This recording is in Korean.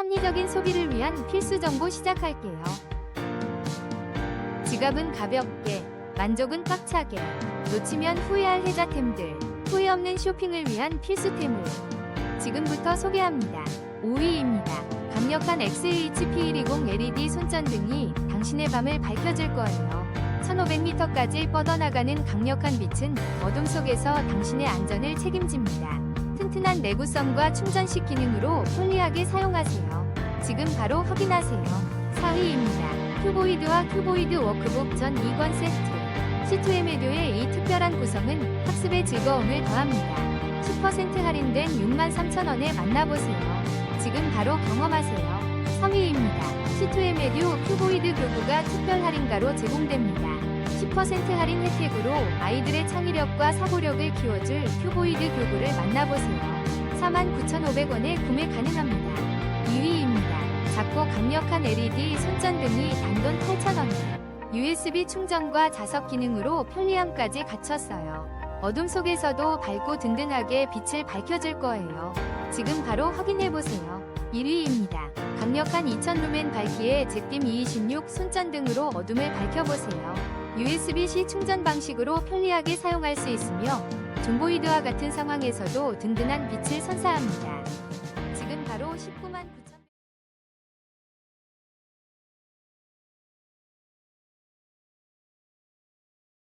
합리적인 소비를 위한 필수 정보 시작할게요. 지갑은 가볍게, 만족은 꽉차게, 놓치면 후회할 혜자템들, 후회 없는 쇼핑을 위한 필수템을 지금부터 소개합니다. 5위입니다. 강력한 XHP120 LED 손전등이 당신의 밤을 밝혀줄 거예요. 1500m까지 뻗어나가는 강력한 빛은 어둠 속에서 당신의 안전을 책임집니다. 튼튼한 내구성과 충전식 기능으로 편리하게 사용하세요. 지금 바로 확인하세요. 4위입니다. 큐보이드와 큐보이드 워크북 전 2권 세트. C2M 에듀의 이 특별한 구성은 학습의 즐거움을 더합니다. 10% 할인된 63,000원에 만나보세요. 지금 바로 경험하세요. 3위입니다. C2M 에듀 큐보이드 교구가 특별 할인가로 제공됩니다. 10% 할인 혜택으로 아이들의 창의력과 사고력을 키워줄 큐보이드 교구를 만나보세요. 49,500원에 구매 가능합니다. 2위입니다. 작고 강력한 LED 손전등이 단돈 8,000원에 USB 충전과 자석 기능으로 편리함까지 갖췄어요. 어둠 속에서도 밝고 든든하게 빛을 밝혀줄 거예요. 지금 바로 확인해보세요. 1위입니다. 강력한 2000루멘 밝기의 잭딤 226 손전등으로 어둠을 밝혀보세요. USB-C 충전 방식으로 편리하게 사용할 수 있으며 존보이드와 같은 상황에서도 든든한 빛을 선사합니다. 지금 바로 19만 9천